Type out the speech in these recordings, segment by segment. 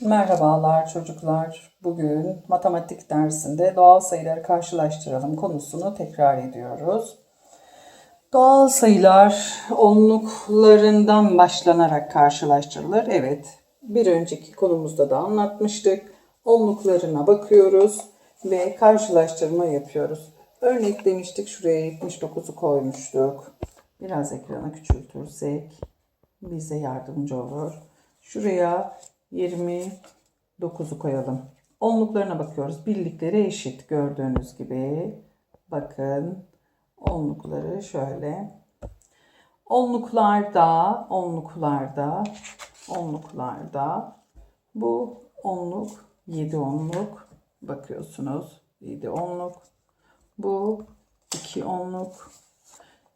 Merhabalar çocuklar. Bugün matematik dersinde doğal sayıları karşılaştıralım konusunu tekrar ediyoruz. Doğal sayılar onluklarından başlanarak karşılaştırılır. Evet, bir önceki konumuzda da anlatmıştık. Onluklarına bakıyoruz ve karşılaştırma yapıyoruz. Örnek demiştik şuraya 79'u koymuştuk. Biraz ekranı küçültürsek bize yardımcı olur. Şuraya 29'u koyalım. Onluklarına bakıyoruz. Birlikleri eşit gördüğünüz gibi. Bakın onlukları şöyle. Onluklarda, onluklarda, onluklarda bu onluk 7 onluk bakıyorsunuz. 7 onluk. Bu 2 onluk.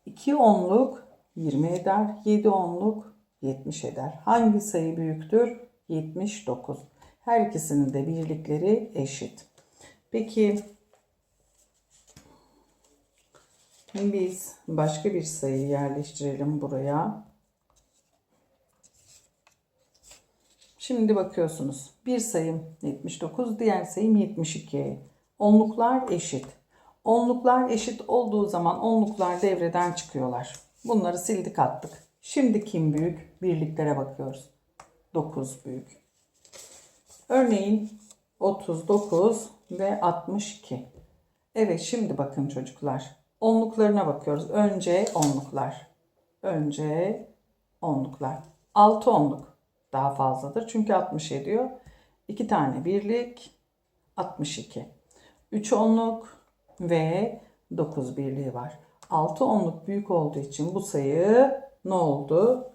2 onluk 20 eder. 7 onluk 70 eder. Hangi sayı büyüktür? 79. Her ikisinin de birlikleri eşit. Peki biz başka bir sayı yerleştirelim buraya. Şimdi bakıyorsunuz. Bir sayım 79, diğer sayım 72. Onluklar eşit. Onluklar eşit olduğu zaman onluklar devreden çıkıyorlar. Bunları sildik attık. Şimdi kim büyük? Birliklere bakıyoruz. 9 büyük. Örneğin 39 ve 62. Evet şimdi bakın çocuklar. Onluklarına bakıyoruz. Önce onluklar. Önce onluklar. 6 onluk daha fazladır. Çünkü 60 ediyor. 2 tane birlik 62. 3 onluk ve 9 birliği var. 6 onluk büyük olduğu için bu sayı ne oldu?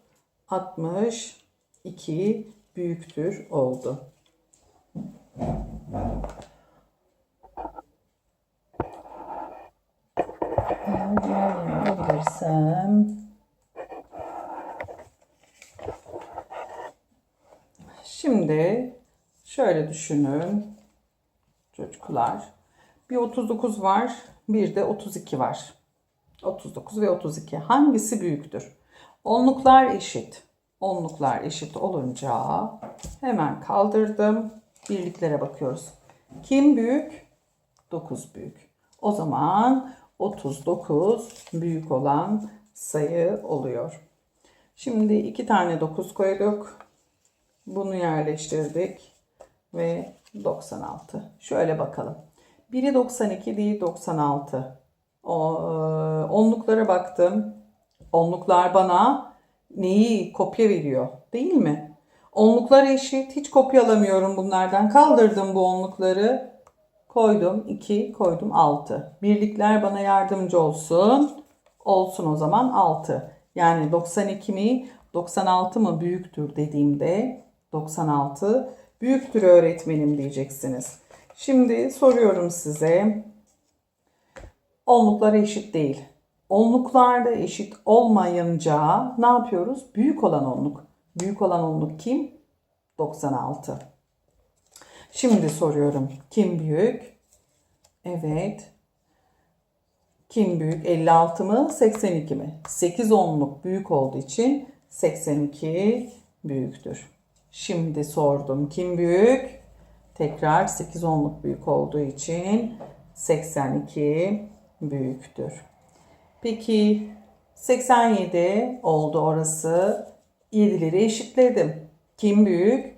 62 büyüktür oldu. Eğer Şimdi şöyle düşünün çocuklar. Bir 39 var, bir de 32 var. 39 ve 32. Hangisi büyüktür? Onluklar eşit. Onluklar eşit olunca hemen kaldırdım. Birliklere bakıyoruz. Kim büyük? 9 büyük. O zaman 39 büyük olan sayı oluyor. Şimdi iki tane 9 koyduk. Bunu yerleştirdik ve 96. Şöyle bakalım. Biri 92, diğeri 96. O, e, onluklara baktım. Onluklar bana neyi kopya veriyor değil mi? Onluklar eşit. Hiç kopyalamıyorum bunlardan. Kaldırdım bu onlukları. Koydum 2, koydum 6. Birlikler bana yardımcı olsun. Olsun o zaman 6. Yani 92 mi 96 mı büyüktür dediğimde 96 büyüktür öğretmenim diyeceksiniz. Şimdi soruyorum size. Onluklar eşit değil. Onluklarda eşit olmayınca ne yapıyoruz? Büyük olan onluk. Büyük olan onluk kim? 96. Şimdi soruyorum. Kim büyük? Evet. Kim büyük? 56 mı? 82 mi? 8 onluk büyük olduğu için 82 büyüktür. Şimdi sordum. Kim büyük? Tekrar 8 onluk büyük olduğu için 82 büyüktür. Peki 87 oldu orası. 7'leri eşitledim. Kim büyük?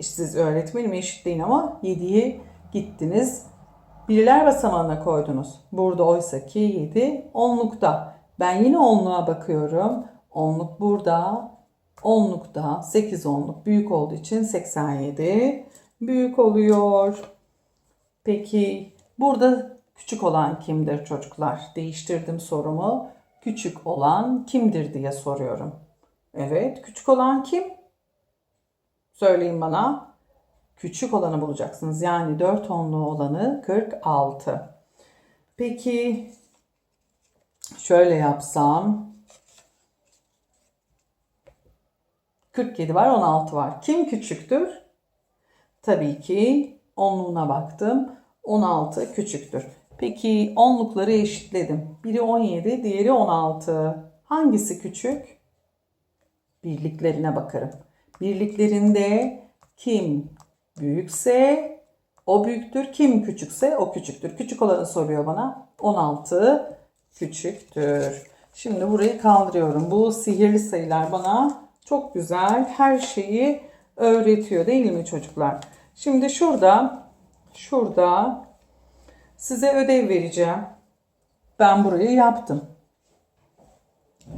Siz öğretmenim eşitleyin ama 7'yi gittiniz. Birler basamağına koydunuz. Burada oysa ki 7 onlukta. Ben yine onluğa bakıyorum. Onluk burada. Onlukta 8 onluk büyük olduğu için 87 büyük oluyor. Peki burada küçük olan kimdir çocuklar? Değiştirdim sorumu. Küçük olan kimdir diye soruyorum. Evet, küçük olan kim? Söyleyin bana. Küçük olanı bulacaksınız. Yani 4 onlu olanı 46. Peki şöyle yapsam 47 var, 16 var. Kim küçüktür? Tabii ki onluğuna baktım. 16 küçüktür. Peki onlukları eşitledim. Biri 17, diğeri 16. Hangisi küçük? Birliklerine bakarım. Birliklerinde kim büyükse o büyüktür. Kim küçükse o küçüktür. Küçük olanı soruyor bana. 16 küçüktür. Şimdi burayı kaldırıyorum. Bu sihirli sayılar bana çok güzel her şeyi öğretiyor değil mi çocuklar? Şimdi şurada şurada size ödev vereceğim. Ben burayı yaptım.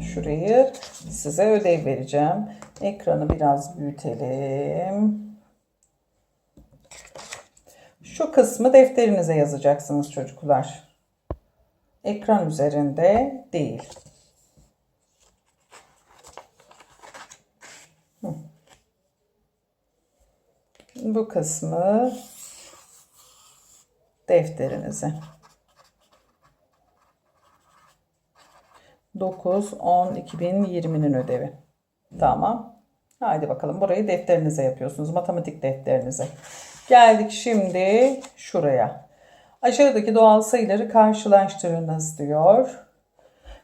Şurayı size ödev vereceğim. Ekranı biraz büyütelim. Şu kısmı defterinize yazacaksınız çocuklar. Ekran üzerinde değil. Bu kısmı defterinize. 9 10 2020'nin ödevi. Tamam. Haydi bakalım burayı defterinize yapıyorsunuz. Matematik defterinize. Geldik şimdi şuraya. Aşağıdaki doğal sayıları karşılaştırınız diyor.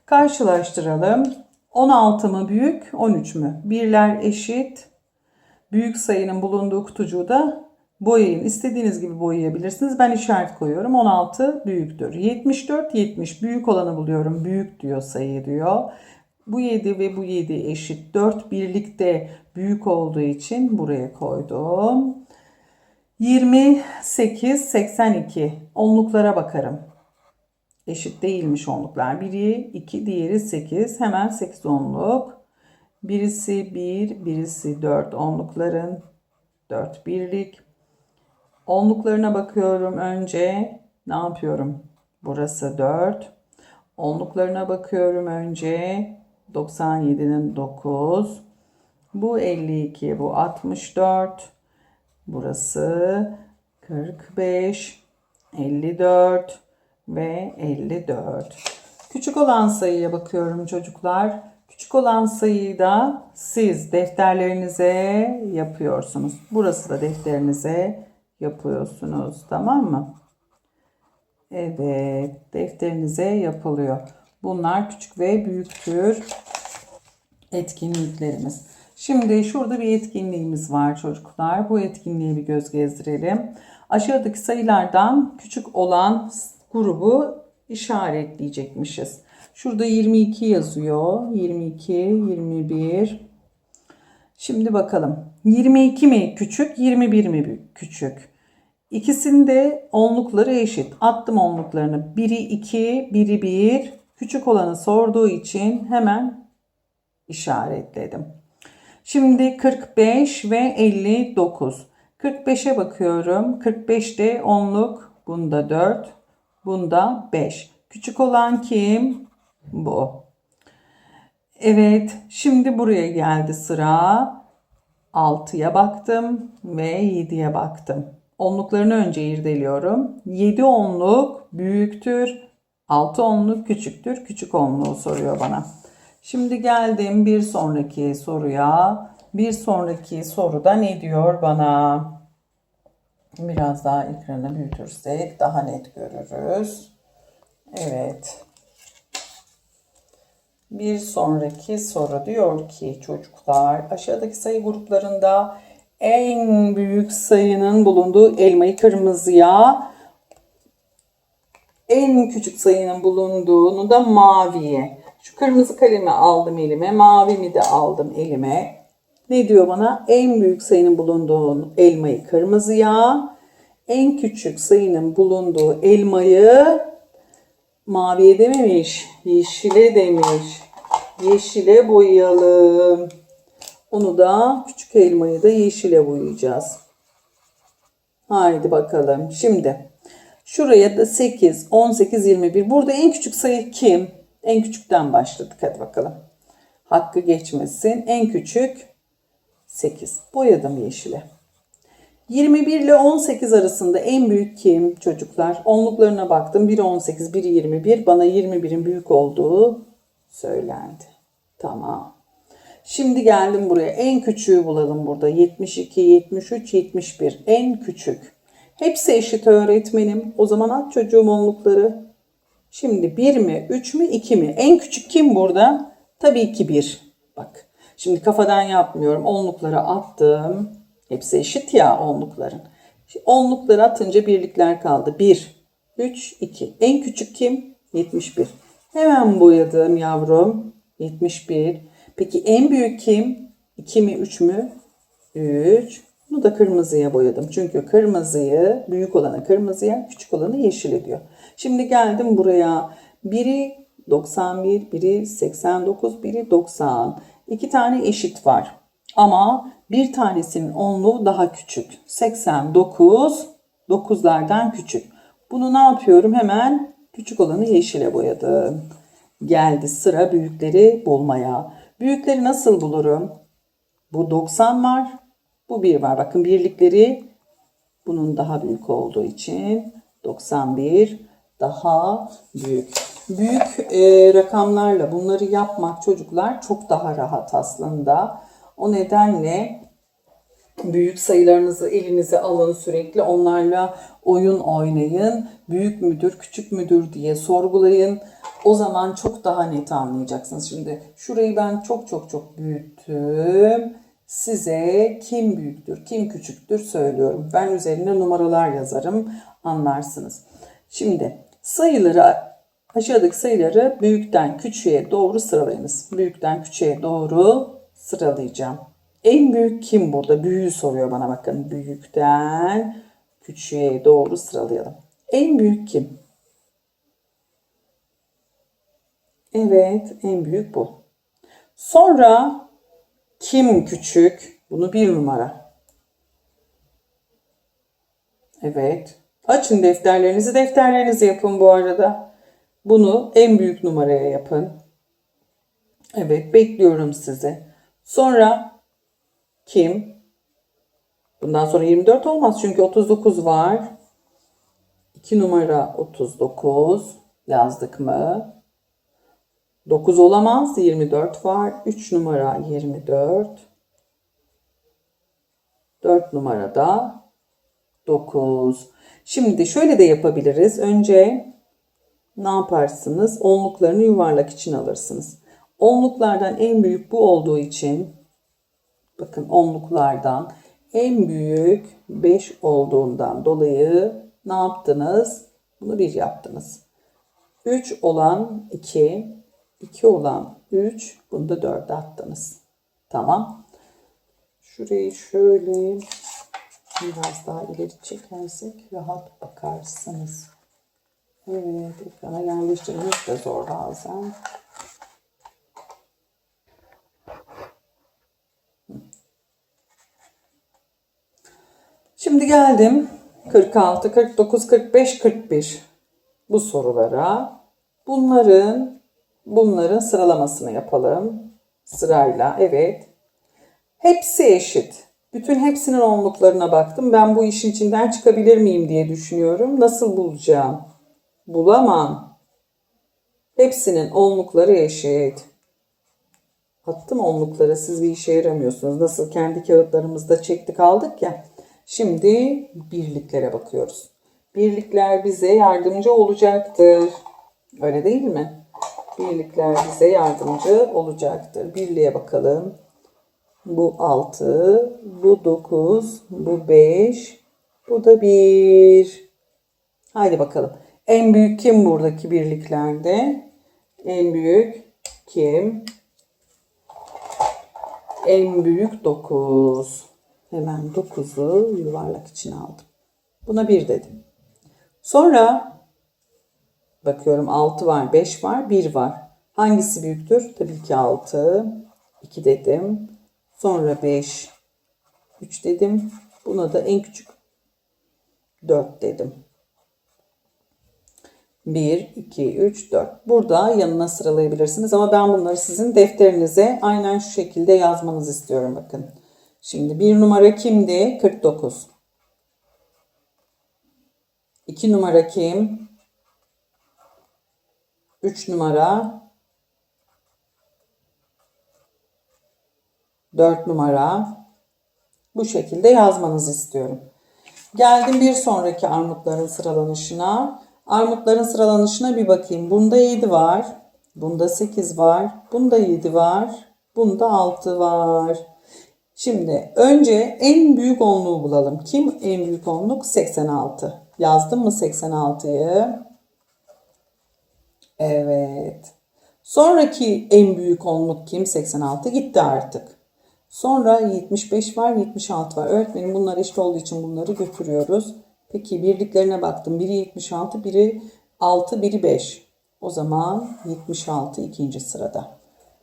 Karşılaştıralım. 16 mı büyük, 13 mü? Birler eşit. Büyük sayının bulunduğu kutucuğu da boyayın. İstediğiniz gibi boyayabilirsiniz. Ben işaret koyuyorum. 16 büyüktür. 74, 70. Büyük olanı buluyorum. Büyük diyor sayı diyor. Bu 7 ve bu 7 eşit. 4 birlikte büyük olduğu için buraya koydum. 28, 82. Onluklara bakarım. Eşit değilmiş onluklar. Biri 2, diğeri 8. Hemen 8 onluk. Birisi 1, birisi 4 onlukların. 4 birlik. Onluklarına bakıyorum önce. Ne yapıyorum? Burası 4. Onluklarına bakıyorum önce. 97'nin 9. Bu 52, bu 64. Burası 45, 54 ve 54. Küçük olan sayıya bakıyorum çocuklar. Küçük olan sayıyı da siz defterlerinize yapıyorsunuz. Burası da defterinize yapıyorsunuz. Tamam mı? Evet, defterinize yapılıyor. Bunlar küçük ve büyüktür etkinliklerimiz. Şimdi şurada bir etkinliğimiz var çocuklar. Bu etkinliğe bir göz gezdirelim. Aşağıdaki sayılardan küçük olan grubu işaretleyecekmişiz. Şurada 22 yazıyor. 22, 21. Şimdi bakalım. 22 mi küçük, 21 mi büyük? küçük? İkisinde onlukları eşit. Attım onluklarını. Biri 2, biri 1. Küçük olanı sorduğu için hemen işaretledim. Şimdi 45 ve 59. 45'e bakıyorum. 45'te onluk. Bunda 4. Bunda 5. Küçük olan kim? Bu. Evet. Şimdi buraya geldi sıra. 6'ya baktım ve 7'ye baktım. Onluklarını önce irdeliyorum. 7 onluk büyüktür. 6 onluk küçüktür. Küçük onluğu soruyor bana. Şimdi geldim bir sonraki soruya. Bir sonraki soruda ne diyor bana? Biraz daha ekranı büyütürsek daha net görürüz. Evet. Bir sonraki soru diyor ki çocuklar aşağıdaki sayı gruplarında en büyük sayının bulunduğu elmayı kırmızıya en küçük sayının bulunduğunu da maviye. Şu kırmızı kalemi aldım elime. Mavimi de aldım elime. Ne diyor bana? En büyük sayının bulunduğu elmayı kırmızıya, en küçük sayının bulunduğu elmayı maviye dememiş, yeşile demiş. Yeşile boyayalım. Onu da küçük elmayı da yeşile boyayacağız. Haydi bakalım. Şimdi şuraya da 8, 18, 21. Burada en küçük sayı kim? En küçükten başladık. Hadi bakalım. Hakkı geçmesin. En küçük 8. Boyadım yeşile. 21 ile 18 arasında en büyük kim çocuklar? Onluklarına baktım. Biri 18, biri 21. Bana 21'in büyük olduğu söylendi. Tamam. Şimdi geldim buraya. En küçüğü bulalım burada. 72, 73, 71. En küçük. Hepsi eşit öğretmenim. O zaman at çocuğum onlukları. Şimdi 1 mi, 3 mü, 2 mi? En küçük kim burada? Tabii ki 1. Bak. Şimdi kafadan yapmıyorum. Onlukları attım. Hepsi eşit ya onlukların. Onlukları atınca birlikler kaldı. 1, 3, 2. En küçük kim? 71. Hemen boyadım yavrum. 71. Peki en büyük kim? 2 mi 3 mü? 3. Bunu da kırmızıya boyadım. Çünkü kırmızıyı büyük olanı kırmızıya, küçük olanı yeşile diyor. Şimdi geldim buraya. Biri 91, biri 89, biri 90. İki tane eşit var. Ama bir tanesinin onluğu daha küçük. 89, 9'lardan küçük. Bunu ne yapıyorum? Hemen küçük olanı yeşile boyadım. Geldi sıra büyükleri bulmaya. Büyükleri nasıl bulurum? Bu 90 var. Bu 1 var. Bakın birlikleri bunun daha büyük olduğu için 91 daha büyük. Büyük e, rakamlarla bunları yapmak çocuklar çok daha rahat aslında. O nedenle büyük sayılarınızı elinize alın sürekli onlarla oyun oynayın. Büyük müdür, küçük müdür diye sorgulayın. O zaman çok daha net anlayacaksınız. Şimdi şurayı ben çok çok çok büyüttüm. Size kim büyüktür, kim küçüktür söylüyorum. Ben üzerine numaralar yazarım, anlarsınız. Şimdi sayıları aşağıdaki sayıları büyükten küçüğe doğru sıralayınız. Büyükten küçüğe doğru sıralayacağım. En büyük kim burada? Büyüğü soruyor bana bakın. Büyükten küçüğe doğru sıralayalım. En büyük kim? Evet, en büyük bu. Sonra kim küçük? Bunu bir numara. Evet. Açın defterlerinizi. Defterlerinizi yapın bu arada. Bunu en büyük numaraya yapın. Evet, bekliyorum sizi. Sonra kim? Bundan sonra 24 olmaz çünkü 39 var. 2 numara 39 yazdık mı? 9 olamaz. 24 var. 3 numara 24. 4 numarada 9. Şimdi şöyle de yapabiliriz. Önce ne yaparsınız? Onluklarını yuvarlak için alırsınız. Onluklardan en büyük bu olduğu için bakın onluklardan en büyük 5 olduğundan dolayı ne yaptınız? Bunu 1 yaptınız. 3 olan 2, 2 olan 3, bunu da 4'e attınız. Tamam. Şurayı şöyle biraz daha ileri çekersek rahat bakarsınız. Evet, ekrana yerleştirmek de zor bazen. Şimdi geldim 46, 49, 45, 41 bu sorulara. Bunların bunların sıralamasını yapalım. Sırayla evet. Hepsi eşit. Bütün hepsinin onluklarına baktım. Ben bu işin içinden çıkabilir miyim diye düşünüyorum. Nasıl bulacağım? Bulamam. Hepsinin onlukları eşit. Attım onlukları siz bir işe yaramıyorsunuz. Nasıl kendi kağıtlarımızda çektik aldık ya. Şimdi birliklere bakıyoruz. Birlikler bize yardımcı olacaktır. Öyle değil mi? Birlikler bize yardımcı olacaktır. Birliğe bakalım. Bu 6, bu 9, bu 5, bu da 1. Haydi bakalım. En büyük kim buradaki birliklerde? En büyük kim? En büyük 9. Hemen 9'u yuvarlak içine aldım. Buna 1 dedim. Sonra bakıyorum 6 var, 5 var, 1 var. Hangisi büyüktür? Tabii ki 6. 2 dedim. Sonra 5, 3 dedim. Buna da en küçük 4 dedim. 1, 2, 3, 4. Burada yanına sıralayabilirsiniz ama ben bunları sizin defterinize aynen şu şekilde yazmanızı istiyorum bakın. Şimdi bir numara kimdi? 49. 2 numara kim? 3 numara. 4 numara. Bu şekilde yazmanızı istiyorum. Geldim bir sonraki armutların sıralanışına. Armutların sıralanışına bir bakayım. Bunda 7 var. Bunda 8 var. Bunda 7 var. Bunda 6 var. Şimdi önce en büyük onluğu bulalım. Kim en büyük onluk? 86. Yazdım mı 86'yı? Evet. Sonraki en büyük onluk kim? 86 gitti artık. Sonra 75 var, 76 var. Öğretmenim bunlar eşit olduğu için bunları götürüyoruz. Peki birliklerine baktım. Biri 76, biri 6, biri 5. O zaman 76 ikinci sırada.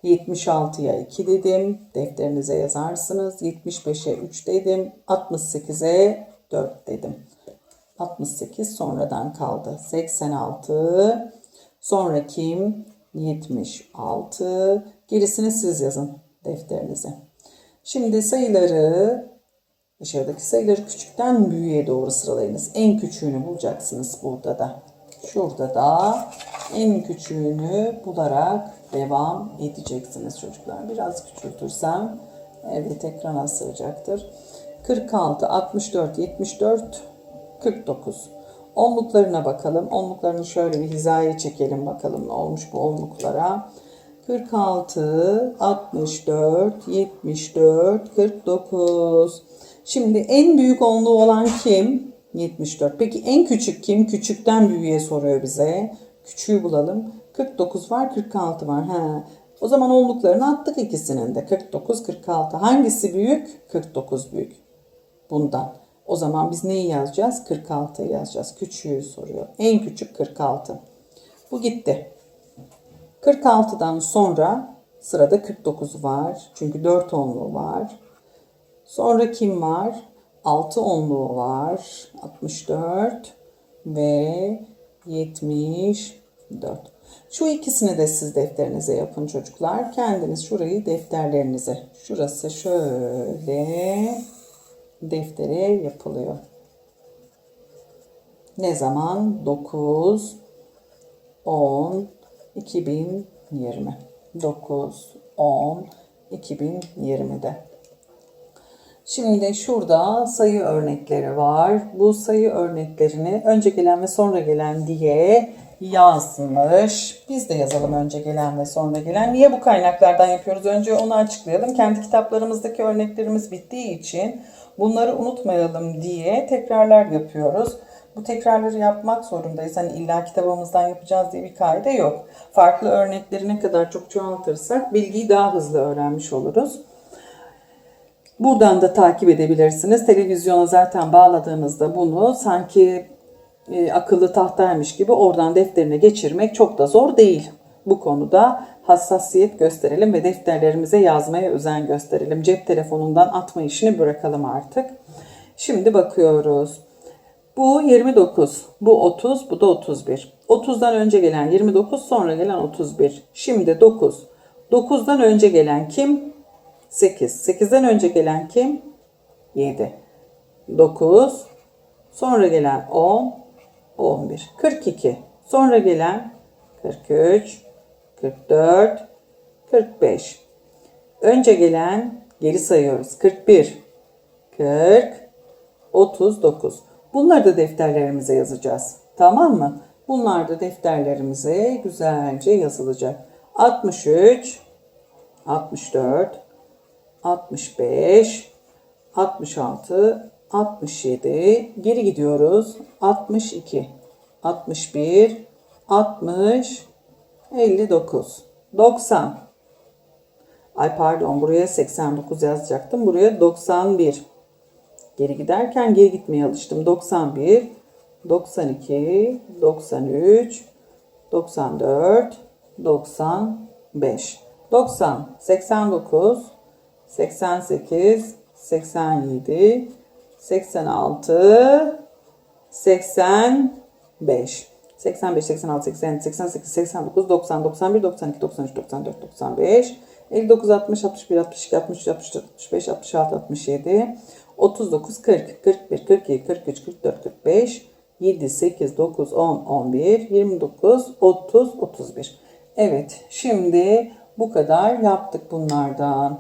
76'ya 2 dedim. Defterinize yazarsınız. 75'e 3 dedim. 68'e 4 dedim. 68 sonradan kaldı. 86. Sonra kim? 76. Gerisini siz yazın defterinize. Şimdi sayıları dışarıdaki sayıları küçükten büyüğe doğru sıralayınız. En küçüğünü bulacaksınız burada da. Şurada da en küçüğünü bularak devam edeceksiniz çocuklar. Biraz küçültürsem evet ekrana sığacaktır. 46, 64, 74, 49. Onluklarına bakalım. Onluklarını şöyle bir hizaya çekelim bakalım ne olmuş bu onluklara. 46, 64, 74, 49. Şimdi en büyük onluğu olan kim? 74. Peki en küçük kim? Küçükten büyüğe soruyor bize. Küçüğü bulalım. 49 var, 46 var. He. O zaman onluklarını attık ikisinin de. 49, 46. Hangisi büyük? 49 büyük. Bundan. O zaman biz neyi yazacağız? 46'yı yazacağız. Küçüğü soruyor. En küçük 46. Bu gitti. 46'dan sonra sırada 49 var. Çünkü 4 onluğu var. Sonra kim var? 6 onluğu var. 64 ve 74. Şu ikisini de siz defterinize yapın çocuklar. Kendiniz şurayı defterlerinize. Şurası şöyle deftere yapılıyor. Ne zaman? 9 10 2020. 9 10 2020'de. Şimdi şurada sayı örnekleri var. Bu sayı örneklerini önce gelen ve sonra gelen diye yazmış. Biz de yazalım önce gelen ve sonra gelen. Niye bu kaynaklardan yapıyoruz? Önce onu açıklayalım. Kendi kitaplarımızdaki örneklerimiz bittiği için bunları unutmayalım diye tekrarlar yapıyoruz. Bu tekrarları yapmak zorundayız. Hani illa kitabımızdan yapacağız diye bir kaide yok. Farklı örnekleri ne kadar çok çoğaltırsak bilgiyi daha hızlı öğrenmiş oluruz. Buradan da takip edebilirsiniz. Televizyona zaten bağladığınızda bunu sanki e, akıllı tahtaymış gibi oradan defterine geçirmek çok da zor değil. Bu konuda hassasiyet gösterelim ve defterlerimize yazmaya özen gösterelim. Cep telefonundan atma işini bırakalım artık. Şimdi bakıyoruz. Bu 29, bu 30, bu da 31. 30'dan önce gelen 29, sonra gelen 31. Şimdi 9. 9'dan önce gelen kim? 8. 8'den önce gelen kim? 7. 9. Sonra gelen 10. 11. 42. Sonra gelen 43. 44. 45. Önce gelen geri sayıyoruz. 41. 40. 39. Bunları da defterlerimize yazacağız. Tamam mı? Bunlar da defterlerimize güzelce yazılacak. 63, 64, 65, 66, 67, geri gidiyoruz. 62, 61, 60, 59, 90. Ay pardon buraya 89 yazacaktım. Buraya 91. Geri giderken geri gitmeye alıştım. 91, 92, 93, 94, 95, 90, 89, 88, 87, 86, 85. 85, 86, 87, 88, 89, 90, 91, 92, 93, 94, 95, 59, 60, 61, 62, 63, 64, 65, 66, 67, 39, 40, 41, 42, 43, 44, 45, 7, 8, 9, 10, 11, 29, 30, 31. Evet şimdi bu kadar yaptık bunlardan.